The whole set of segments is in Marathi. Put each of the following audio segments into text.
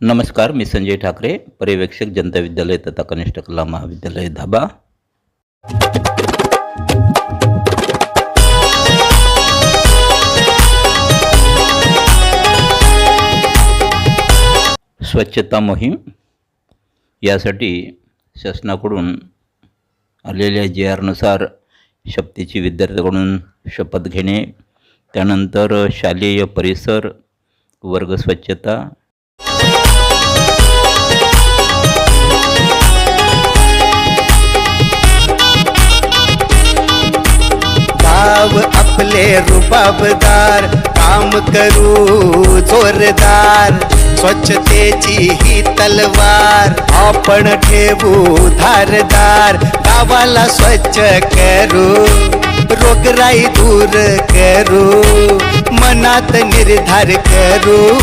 नमस्कार मी संजय ठाकरे पर्यवेक्षक जनता विद्यालय तथा कनिष्ठ कला महाविद्यालय धाबा. स्वच्छता मोहीम. यासाठी शासनाकडून आलेल्या जे आरनुसार शपथीची विद्यार्थ्याकडून शपथ घेणे त्यानंतर शालेय परिसर वर्ग स्वच्छता भाव आपले रुबाबदार. काम करू जोरदार. स्वच्छतेची ही तलवार. आपण ठेवू धारदार. गावाला स्वच्छ करू. रोगराई दूर करू. मनात निर्धार करू.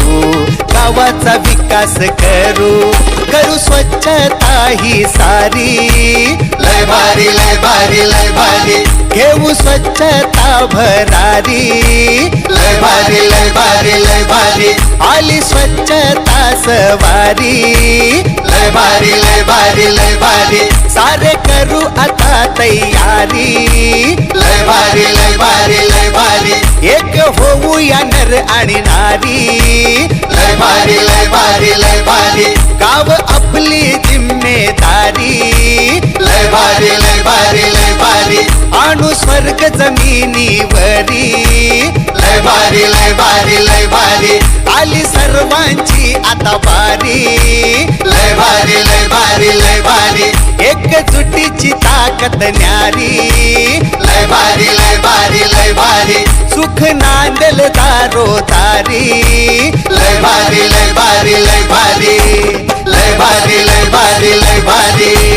गावाचा विकास करू. करू स्वच्छता ही सारी. लय भारी लय भारी लय भारी घेऊ स्वच्छता भरारी लय भारी लय भारी लय भारी आली स्वच्छता सवारी लय भारी लय भारी लय भारी सारे करू आता तयारी लय भारी लय भारी लय भारी एक होऊ या नर आणि नारी लय भारी लय भारी लय भारी गाव आपली जिम्मेदारी माणूस स्वर्ग जमिनीवरी लय भारी लय भारी लय भारी आली सर्वांची आता बारी लय भारी लय भारी लय भारी एकजुटीची ताकद न्यारी लय भारी लय भारी लय भारी सुख नांदल दारो तारी लय भारी लय भारी लय भारी लय भारी लय भारी लय भारी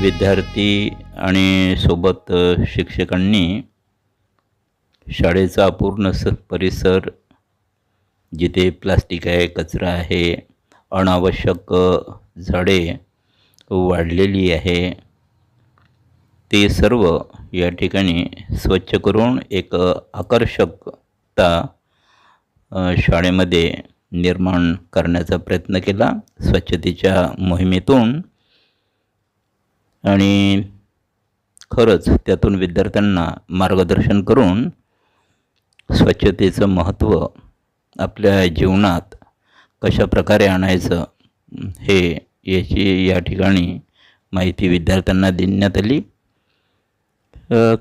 विद्यार्थी आणि सोबत शिक्षकांनी शाळेचा पूर्ण स परिसर जिथे प्लास्टिक आहे कचरा आहे अनावश्यक झाडे वाढलेली आहे ते सर्व या ठिकाणी स्वच्छ करून एक आकर्षकता शाळेमध्ये निर्माण करण्याचा प्रयत्न केला. स्वच्छतेच्या मोहिमेतून आणि खरंच त्यातून विद्यार्थ्यांना मार्गदर्शन करून स्वच्छतेचं महत्त्व आपल्या जीवनात कशा प्रकारे आणायचं हे याची या ठिकाणी माहिती विद्यार्थ्यांना देण्यात आली.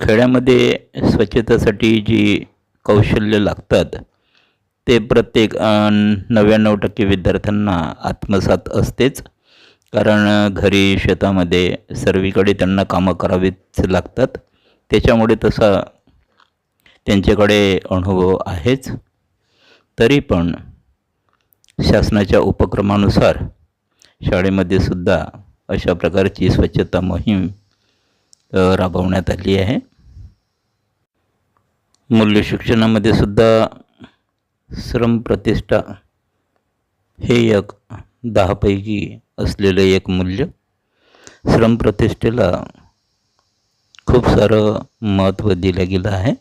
खेड्यामध्ये स्वच्छतेसाठी जी कौशल्य लागतात ते प्रत्येक नव्याण्णव टक्के विद्यार्थ्यांना आत्मसात असतेच. कारण घरी शेतामध्ये सर्वीकडे त्यांना कामं करावीच लागतात. त्याच्यामुळे तसा त्यांच्याकडे अनुभव आहेच. तरी पण शासनाच्या उपक्रमानुसार शाळेमध्ये सुद्धा अशा प्रकारची स्वच्छता मोहीम राबवण्यात आली आहे. मूल्य शिक्षणामध्ये सुद्धा श्रम प्रतिष्ठा हे एक दहापैकी असलेलं एक मूल्य श्रमप्रतिष्ठेला खूप सारं महत्त्व दिलं गेलं आहे.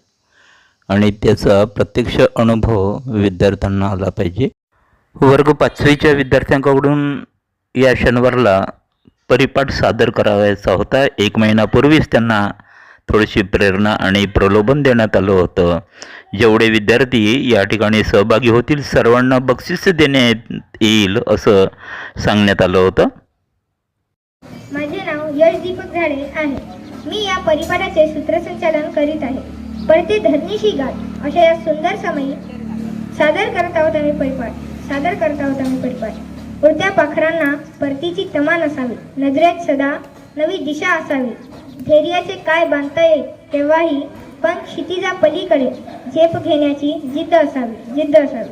आणि त्याचा प्रत्यक्ष अनुभव विद्यार्थ्यांना आला पाहिजे. वर्ग पाचवीच्या विद्यार्थ्यांकडून या शनिवारला परिपाठ सादर करावायचा होता. एक महिन्यापूर्वीच त्यांना थोडीशी प्रेरणा आणि प्रलोभन देण्यात आलं होतं. जेवढे विद्यार्थी या ठिकाणी सहभागी होतील सर्वांना बक्षीस देण्यात येईल असं सांगण्यात आलं होतं. माझे नाव यश दीपक झाडे आहे. मी या परिपाठाचे सूत्रसंचालन करीत आहे. पडते धरणीशी गाठ. अशा या सुंदर समयी सादर करत आहोत आम्ही परिपाठ. सादर करत आहोत आम्ही परिपाठ. उडत्या पाखरांना परतीची तमा नसावी. नजरेत सदा नवी दिशा असावी. धैर्याचे काय बांधता येईल तेव्हाही पण क्षितिजा पलीकडे झेप घेण्याची जिद्द असावी जिद्द असावी.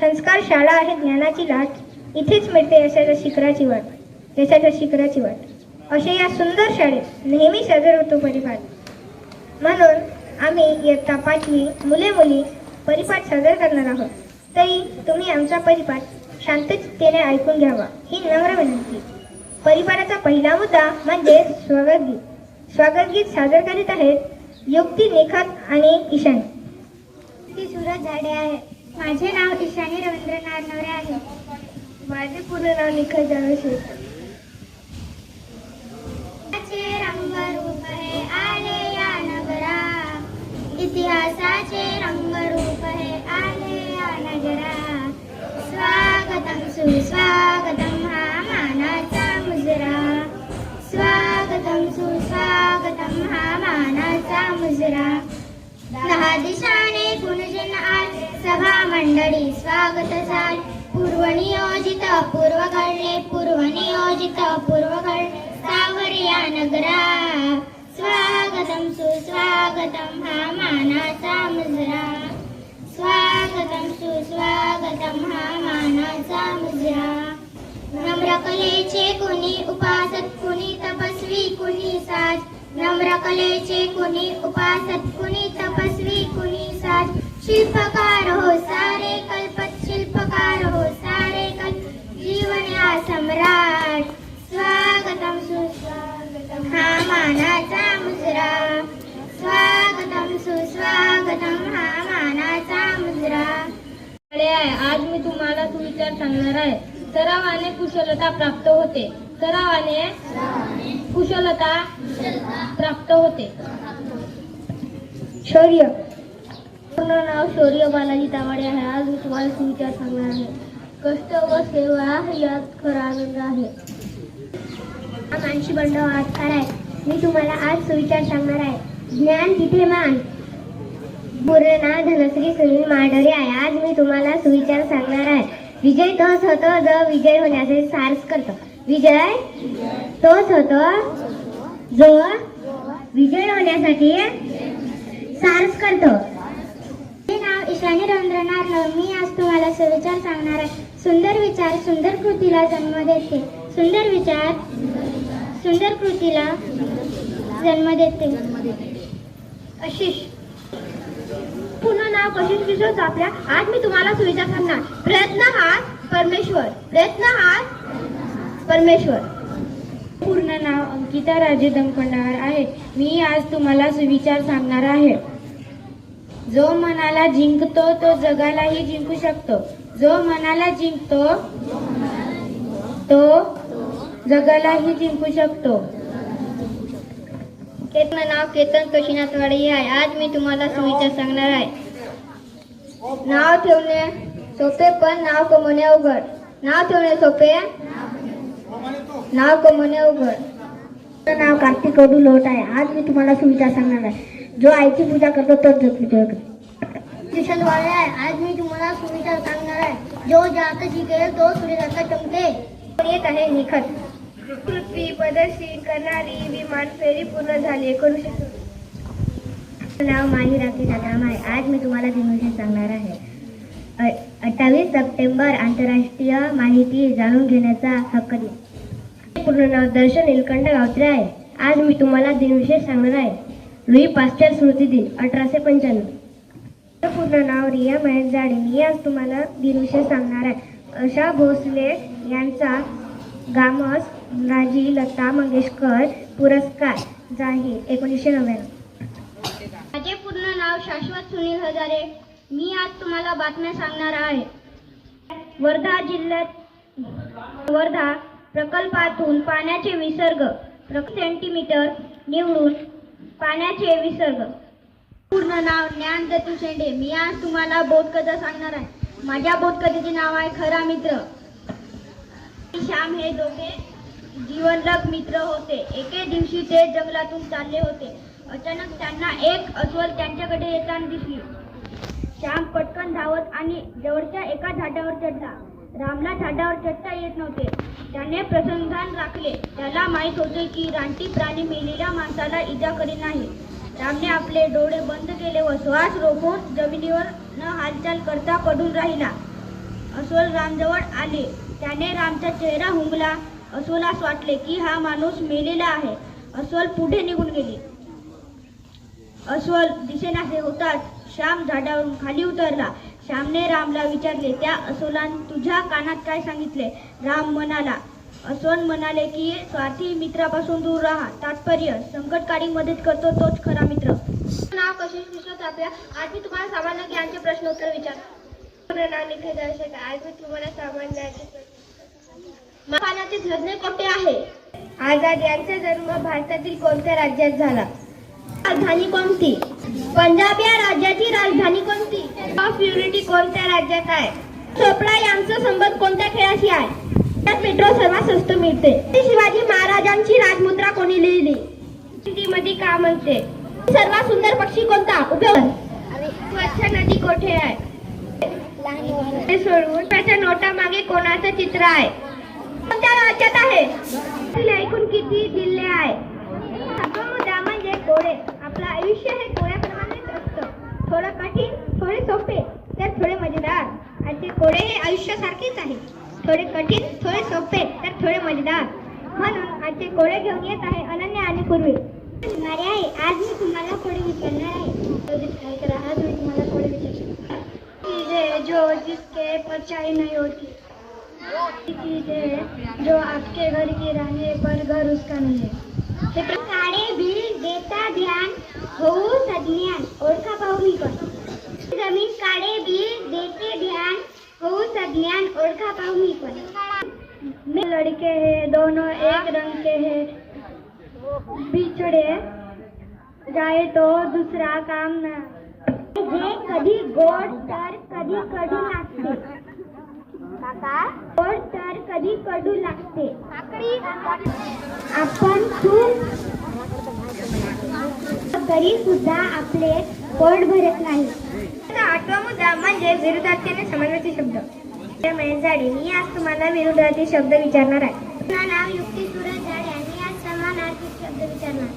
संस्कार शाळा आहे ज्ञानाची लाट इथेच मिळते यशाच्या शिखराची वाट यशाच्या शिखराची वाट. असे या सुंदर शाळेत नेहमी सादर होतो परिपाठ. म्हणून आम्ही इयत्ता पाचवी मुले मुली परिपाठ सादर करणार आहोत. तरी तुम्ही आमचा परिपाठ शांतचित्तेने ऐकून घ्यावा ही नम्र विनंती. परिवाराचा पहिला मुद्दा म्हणजे स्वागत गीत. स्वागत गीत सादर करीत आहेत युक्ती निखत आणि ईशान. ती सुरज झाडे आहे. माझे नाव ईशानी रवींद्र नारनवरे आहे. माझे पूर्ण नाव निखत जावेशी रंगरूप हे आले या नगरा. इतिहासाचे रंगरूप हे आले या नगरा. स्वागतम सुस्वागतम हा मानाचा मुजरा. स्वागतम सुस्वागतम हा मानाचा मुजरा दहा दिशाने गुणजन आज सभा मंडळी स्वागत झाल पूर्व नियोजित पूर्व घडले पूर्व पूर्व घडले सावरिया नगरा। स्वागतम सुस्वागतम हा मानाचा मुजरा स्वागतम सुस्वागतम हा मानाचा मुजरा नम्र कलेचे कुणी उपासक कुणी तपस्वी कुणी साज. नम्र कलेचे कुणी उपासक कुणी तपस्वी कुणी साज. शिल्पकार हो सारे कल्पत शिल्पकार हो सारे कल्प. जीवन या सम्राट. स्वागतम सुस्वागतम. हा मानाचा मुजरा. स्वागतम सुस्वागतम. हा मानाचा मुजरा. आहे आज मी तुम्हाला सुविचार सांगणार आहे. सरावाने कुशलता प्राप्त होते. सरावाने कुशलता प्राप्त होते. शौर्य. पूर्ण नाव शौर्य बालाजी तावडे आहे. आज मी तुम्हाला सुविचार सांगणार आहे. कष्ट व सेवा यात खरा आनंद आहे. मानशी बंडव आजकार आहे. मी तुम्हाला आज सुविचार सांगणार आहे. ज्ञान तिथे मान. पूर्ण नाव धनश्री सुनील माडरे आहे. आज मी तुम्हाला सुविचार सांगणार आहे. विजय तस होतो जो विजय होण्याचे सारस करतो. विजय? तोच होतो जो विजय होण्यासाठी सारस करतो. माझे नाव ईशानी रवींद्रनाथ मी आज तुम्हाला सुविचार सांगणार आहे. सुंदर विचार सुंदर कृतीला जन्म देते. सुंदर विचार सुंदर कृतीला जन्म देते. आशिष पूर्ण नाव कशी किशोर आपल्या? आज मी तुम्हाला सुविचार सांगणार. प्रयत्न हा परमेश्वर. प्रयत्न हा परमेश्वर. पूर्ण नाव अंकिता राजे दंपंडार आहे. मी आज तुम्हाला सुविचार सांगणार आहे. जो मनाला जिंकतो तो जगालाही जिंकू शकतो. जो मनाला जिंकतो तो जगालाही जिंकू शकतो. केतन नाव केतन काशीनाथ वाडी आहे. आज मी तुम्हाला सुविचार सांगणार आहे. नाव ठेवणे सोपे पण नाव कमवणे अवघड. नाव ठेवणे सोपे नाव कमवणे अवघड? माझं नाव कार्तिक कडू लोट आहे. आज मी तुम्हाला सुविचार सांगणार आहे. जो आईची पूजा करतो तोच जग पूजा करतो. किशन वाळे आहे. आज मी तुम्हाला सुविचार सांगणार आहे. जो जात शिकेल तो सूर्यजात चमके. येत आहे निखत पृथ्वी प्रदर्शित करणारी विमान फेरी पूर्ण झाली. एकोणीसशे. नाव माही राखी सदाम आहे. आज मी तुम्हाला दिनविषयी सांगणार आहे. अठ्ठावीस सप्टेंबर आंतरराष्ट्रीय माहिती जाणून घेण्याचा हक्क पूर्ण नाव दर्शन निलकंठ गावत्रे आहे. आज मी तुम्हाला दिनविशेष सांगणार आहे. लुई पास्टर स्मृती दिन अठराशे पंच्याण्णव. पूर्ण नाव रिया महेश जाडे. मी आज तुम्हाला दिनविशेष सांगणार आहे. आशा भोसले यांचा गामस राजी लता मंगेशकर पुरस्कार जाहीर एकोणीसशे नव्याण्णव. माझे पूर्ण नाव शाश्वत सुनील हजारे. मी आज तुम्हाला बातम्या सांगणार आहे. वर्धा जिल्ह्यात वर्धा प्रकल्पातून पाण्याचे विसर्ग प्रति सेंटीमीटर निवडून पाण्याचे विसर्ग. पूर्ण नाव ज्ञान दत्तू शेंडे. मी आज तुम्हाला बोधकथा सांगणार आहे. माझ्या बोधकथेचे नाव आहे खरा मित्र. श्याम हे दोघे जीवनलग मित्र होते. एके दिवशी ते जंगलातून चालले होते. अचानक त्यांना एक अस्वल त्यांच्याकडे येताना दिसली. श्याम पटकन धावत आणि जवळच्या एका झाडावर चढला. रामला झाडावर चढता येत नव्हते. त्याने प्रसंधान राखले. त्याला माहीत होते की रानटी प्राणी मेलेल्या माणसाला इजा करी नाही. रामने आपले डोळे बंद केले व श्वास रोखून जमिनीवर न हालचाल करता पडून राहिला. अस्वल रामजवळ आले. त्याने रामचा चेहरा हुंगला अस्वलास वाटले की हा माणूस मेलेला आहे. अस्वल पुढे निघून गेली. अस्वल दिसेनासे होताच श्याम झाडावरून खाली उतरला. श्यामने रामला विचारले त्या अस्वलान तुझ्या कानात काय सांगितले? राम म्हणाला अस्वल म्हणाले की स्वार्थी मित्रापासून दूर राहा तात्पर्य संकटकाळी मदत करतो तोच खरा मित्र. नाव कशी शिक्षक आपल्या आज मी तुम्हाला सामान्य ज्ञानचे प्रश्न उत्तर विचार नाव दर्शक आहे. आज मी तुम्हाला सामान्य पाण्याचे कोठे आहे? आझाद यांचा जन्म भारतातील कोणत्या राज्यात झाला? राजधानी कोणती? पंजाब या राज्याची राजधानी कोणती? ऑफ युनिटी कोणत्या राज्यात आहे? चोपडा यांचा संबंध कोणत्या खेळाशी आहे? त्यात मेट्रो सर्वात स्वस्त मिळते. शिवाजी महाराजांची राजमुद्रा कोणी लिहिली? हिंदीमध्ये का म्हणते? सर्वात सुंदर पक्षी कोणता? उपयोग स्वच्छ नदी कोठे आहे? हे सोडून त्याच्या नोटा मागे कोणाचं चित्र आहे? कोणत्या राज्यात आहे? ऐकून किती जिल्हे आहे? म्हणजे आपलं आयुष्य हे कोड्याप्रमाणेच असतं. थोडं कठीण थोडे सोपे तर थोडे मजेदार. आणि कोडे हे आयुष्यासारखेच आहे थोडे कठीण थोडे सोपे तर थोडे मजेदार. म्हणून आजचे कोडे घेऊन येत आहे अनन्या आणि पूर्वी. अरे आहे आज मी तुम्हाला कोडे विचारणार आहे. करा आज मी तुम्हाला कोडे विचारणार जो जिसके परचाई नहीं होती. चीजें जो आपके घर की रहने पर घर उसका नहीं है. हे प्र- काळे बिल देता ध्यान होऊ सज्ञान ओळखा पाहू मी पण जमीन काळे बिल देते ध्यान होऊ सज्ञान ओळखा पाहू मी पण मैं लड़के हैं दोनों एक रंग के हैं. बिछड़े जाए तो दूसरा काम ना. जे कधी गोड तर कधी कडू लागते काका? गोड तर कधी कडू लागते? आपण खूप तरी सुद्धा आपले पोट भरत नाही. आठवा मुद्दा म्हणजे विरुद्धार्थी समानार्थी शब्द. त्यामुळे झाडे मी आज तुम्हाला विरुद्धार्थी शब्द विचारणार आहे. नाव युक्ती सुरज झाडे आणि आज समानार्थी शब्द विचारणार.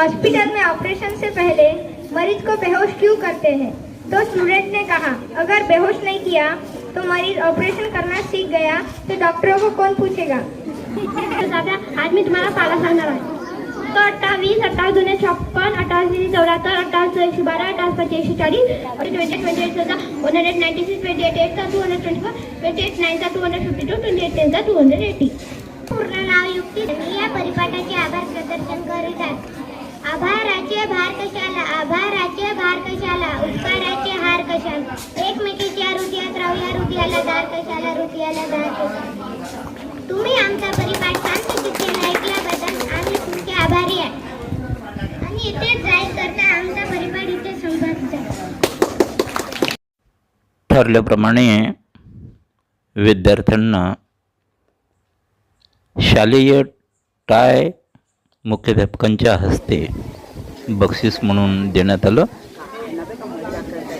हॉस्पिटल में ऑपरेशन से पहले मरीज़ को बेहोश क्यों करते हैं? तो स्टूडेंट ने कहा अगर बेहोश नहीं किया तो मरीज़ ऑपरेशन करना सीख गया तो डॉक्टरों को कौन पूछेगा? आज मी तुम्हाला पाला सांगणार आहे. तो अठ्ठावीस अठ्ठावीस दोन छप्पन अठ्ठावीस तीन चौऱ्याहत्तर अठ्ठावीस एकशे बारा अठ्ठावीस पंचे एकशे चाळीस ट्वेंटी ट्वेंटी एट चौदा one hundred ninety six twenty eight एटचा two hundred twenty four twenty eight नाईनचा two hundred fifty two twenty eight टेनचा two hundred eighty पूर्ण नाव युक्ती. या परिपाठाचे आभार प्रदर्शन करीत आहे. आभाराचे भार कशाला आभाराचे भार कशाला उपकाराचे हार कशाला? एकमेकीच्या हृदयात राहूया हृदयाला दार कशाला? हृदयाला दार कशाला? तुम्ही आमचा परिपाठ शांत चित्तेने ऐकल्याबद्दल आम्ही तुमचे आभारी आहे. आणि इथेच जाहीर करता आमचा परिपाठ इथे संपत ठरल्याप्रमाणे विद्यार्थ्यांना शालेय टाय मुख्याध्यापकांच्या हस्ते बक्षीस म्हणून देण्यात आलं.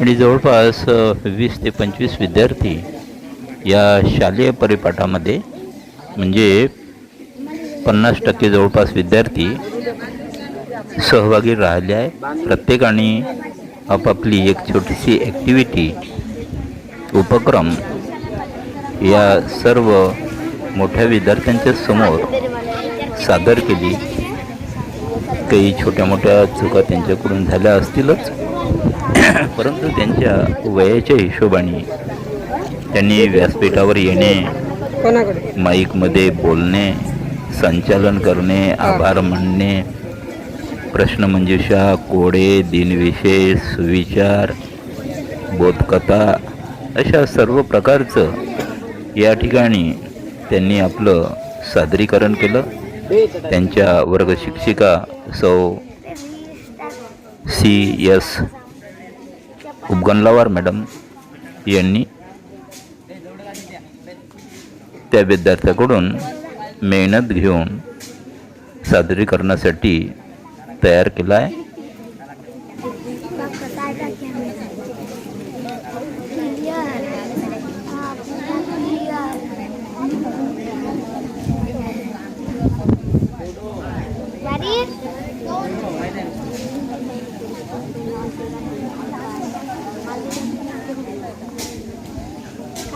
आणि जवळपास वीस ते पंचवीस विद्यार्थी या शालेय परिपाठामध्ये म्हणजे पन्नास टक्के जवळपास विद्यार्थी सहभागी राहिले आहे प्रत्येकाने आपापली एक छोटीशी ॲक्टिव्हिटी उपक्रम या सर्व मोठ्या विद्यार्थ्यांच्या समोर सादर केली. काही छोट्या मोठ्या चुका त्यांच्याकडून झाल्या असतीलच. परंतु त्यांच्या वयाच्या हिशोबाने त्यांनी व्यासपीठावर येणे माईकमध्ये बोलणे संचालन करणे आभार म्हणणे प्रश्नमंजुषा कोडे दिनविशेष सुविचार बोधकथा अशा सर्व प्रकारचं या ठिकाणी त्यांनी आपलं सादरीकरण केलं. त्यांच्या वर्ग so C S Upganlawar madam यांनी त्या विद्यार्थ्याकडून मेहनत घेऊन सादरीकरणासाठी तयार केला आहे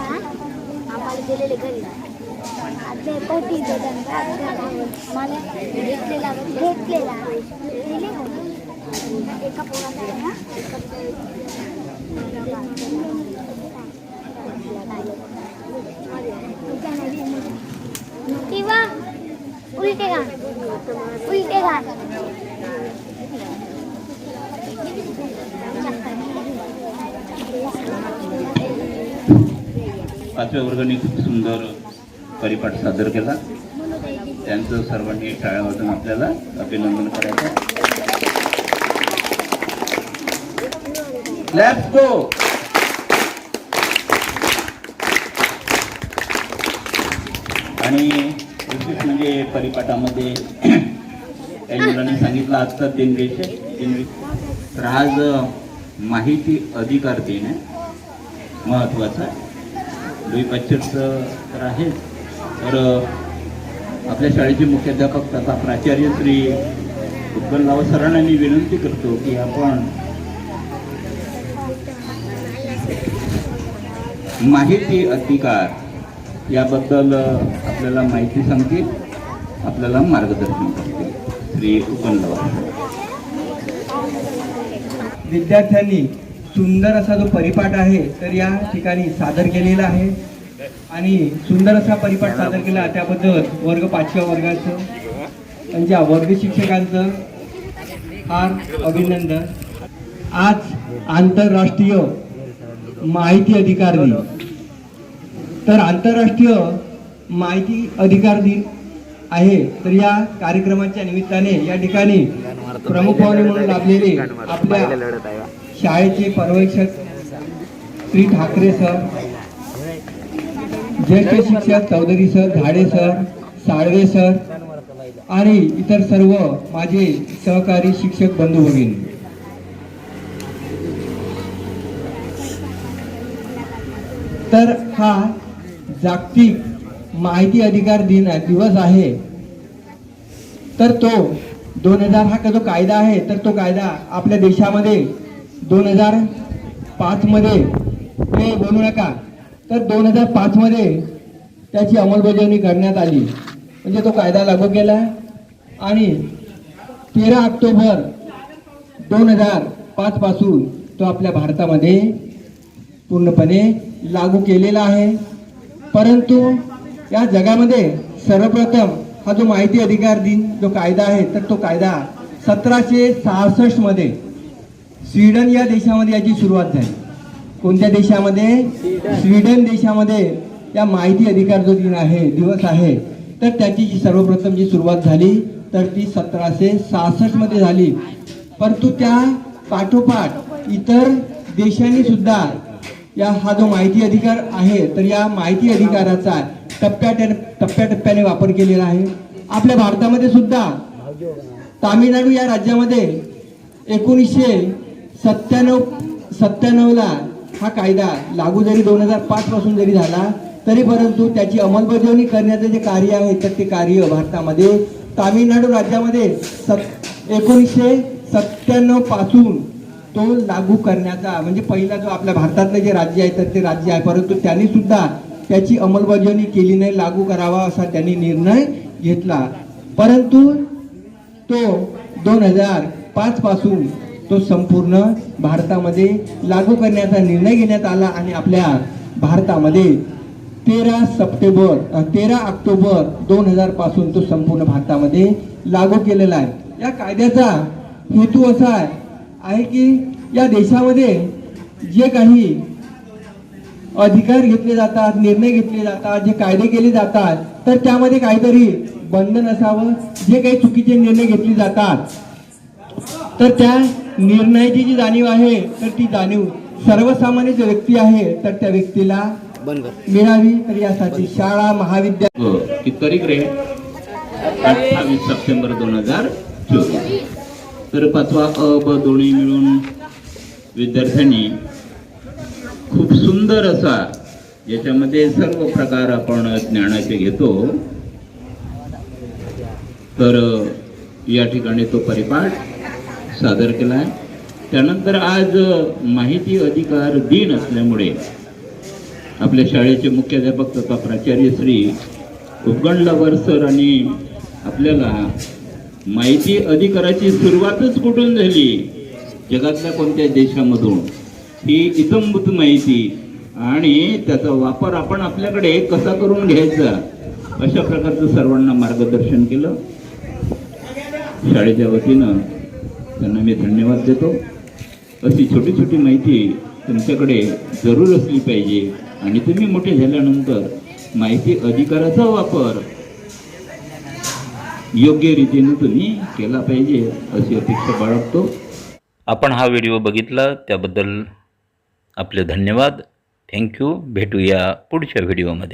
आम्हाला गेलेले घरी. आपले पोटी त्यांना भेटलेला भेटलेला दिले एका पोराला ना? किंवा उलटे घाण उलटे घाण पाचव्या वर्गाने खूप सुंदर परिपाठ सादर केला. त्यांचं सर्वांनी टाळ्या वाजून आपल्याला अभिनंदन करायचं. Let's आणि विशेष म्हणजे परिपाठामध्ये काही मुलांनी सांगितलं आजचा दिन देश आहे दिन तर आज माहिती अधिकार दिन आहे. महत्त्वाचा लुई तर आहेच तर आपल्या शाळेचे मुख्याध्यापक तथा प्राचार्य श्री उत्पन्नराव सरांनी विनंती करतो की आपण माहिती अधिकार याबद्दल आपल्याला माहिती सांगतील आपल्याला मार्गदर्शन करतील. श्री उपनराव विद्यार्थ्यांनी सुंदर असा जो परिपाठ आहे तर या ठिकाणी सादर केलेला आहे. आणि सुंदर असा परिपाठ सादर केला त्याबद्दल वर्ग पाचव्या वर्गाचं त्यांच्या वर्ग शिक्षकांचं फार अभिनंदन. आज आंतरराष्ट्रीय माहिती अधिकार दिन. तर आंतरराष्ट्रीय माहिती अधिकार दिन आहे. तर या कार्यक्रमाच्या निमित्ताने या ठिकाणी प्रमुख पाहुणे म्हणून लाभलेले आपल्या शाळेचे पर्यवेक्षक श्री ठाकरे सर ज्येष्ठ शिक्षक Chaudhari sir Zade sir Salve sir आणि इतर सर्व माझे सहकारी शिक्षक बंधू भगिनी. तर हा जागतिक माहिती अधिकार दिन दिवस आहे. तर तो दोन हजार हा का जो कायदा आहे तर तो कायदा आपल्या देशामध्ये दोन हजार पाच मध्ये हे बोलू नका. तर दोन हजार पाच मध्ये त्याची अंमलबजावणी करण्यात आली. म्हणजे तो कायदा लागू केला आणि तेरा ऑक्टोबर दोन हजार पाच पासून तो आपल्या भारतामध्ये पूर्णपणे लागू केलेला आहे. परंतु या जगामध्ये सर्वप्रथम हा जो माहिती अधिकार दिन जो कायदा आहे तर तो कायदा सतराशे सहासष्टमध्ये स्वीडन या देशामध्ये याची सुरुवात झाली. कोणत्या देशामध्ये? स्वीडन. देशामध्ये या माहिती अधिकार जो दिन आहे दिवस आहे तर त्याची जी सर्वप्रथम जी सुरुवात झाली तर ती सतराशे सहासष्टमध्ये झाली. परंतु त्या पाठोपाठ इतर देशांनी सुद्धा या हा जो माहिती अधिकार आहे तर या माहिती अधिकाराचा टप्प्या टप्प्याटप्प्याने वापर केलेला आहे. आपल्या भारतामध्ये सुद्धा तामिळनाडू या राज्यामध्ये एकोणीसशे सत्त्याण्णव सत्त्याण्णवला हा कायदा लागू जरी दोन हजार पाच पासून जरी झाला तरी परंतु त्याची अंमलबजावणी करण्याचं जे कार्य आहे तर ते कार्य भारतामध्ये तामिळनाडू राज्यामध्ये सत एकोणीसशे सत्त्याण्णवपासून तो लागू करण्याचा म्हणजे पहिला जो आपल्या भारतातलं जे राज्य आहे तर ते राज्य आहे. परंतु त्यांनी सुद्धा त्याची अंमलबजावणी केली नाही लागू करावा असा त्यांनी निर्णय घेतला. परंतु तो दोन हजार पाच पासून तो संपूर्ण भारतामध्ये लागू करण्याचा निर्णय घेण्यात आला आणि आपल्या भारतामध्ये तेरा सप्टेंबर तेरा ऑक्टोबर दोन हजारपासून तो संपूर्ण भारतामध्ये लागू केलेला आहे. या कायद्याचा हेतू असा आहे आहे की या देशामध्ये जे काही अधिकार घेतले जातात निर्णय घेतले जातात जे कायदे केले जातात तर त्यामध्ये काहीतरी बंधन असावं जे काही चुकीचे निर्णय घेतले जातात. तर त्या निर्णयाची जी जाणीव आहे तर ती जाणीव सर्वसामान्य जो व्यक्ती आहे तर त्या व्यक्तीला मिळावी. तर यासाठी शाळा महाविद्यालय हो, रे अठ्ठावीस सप्टेंबर दोन हजार चोवीस. तर पाचवा अ ब दोन्ही मिळून विद्यार्थ्यांनी खूप सुंदर असा याच्यामध्ये सर्व प्रकार आपण ज्ञानाचे घेतो. तर या ठिकाणी तो परिपाठ सादर केला आहे. त्यानंतर आज माहिती अधिकार दिन असल्यामुळे आपल्या शाळेचे मुख्याध्यापक तथा प्राचार्य श्री उपगणलावर सर आणि आपल्याला माहिती अधिकाराची सुरुवातच कुठून झाली? जगातल्या कोणत्या देशामधून? ही इतंभूत माहिती आणि त्याचा वापर आपण आपल्याकडे कसा करून घ्यायचा? अशा प्रकारचं सर्वांना मार्गदर्शन केलं. शाळेच्या वतीनं त्यांना मी धन्यवाद देतो. अशी छोटी छोटी माहिती तुमच्याकडे जरूर असली पाहिजे. आणि तुम्ही मोठे झाल्यानंतर माहिती अधिकाराचा वापर योग्य रीतीने तुम्ही केला पाहिजे अशी अपेक्षा बाळगतो. आपण हा व्हिडिओ बघितला त्याबद्दल आपले धन्यवाद. थँक्यू भेटूया पुढच्या व्हिडिओमध्ये.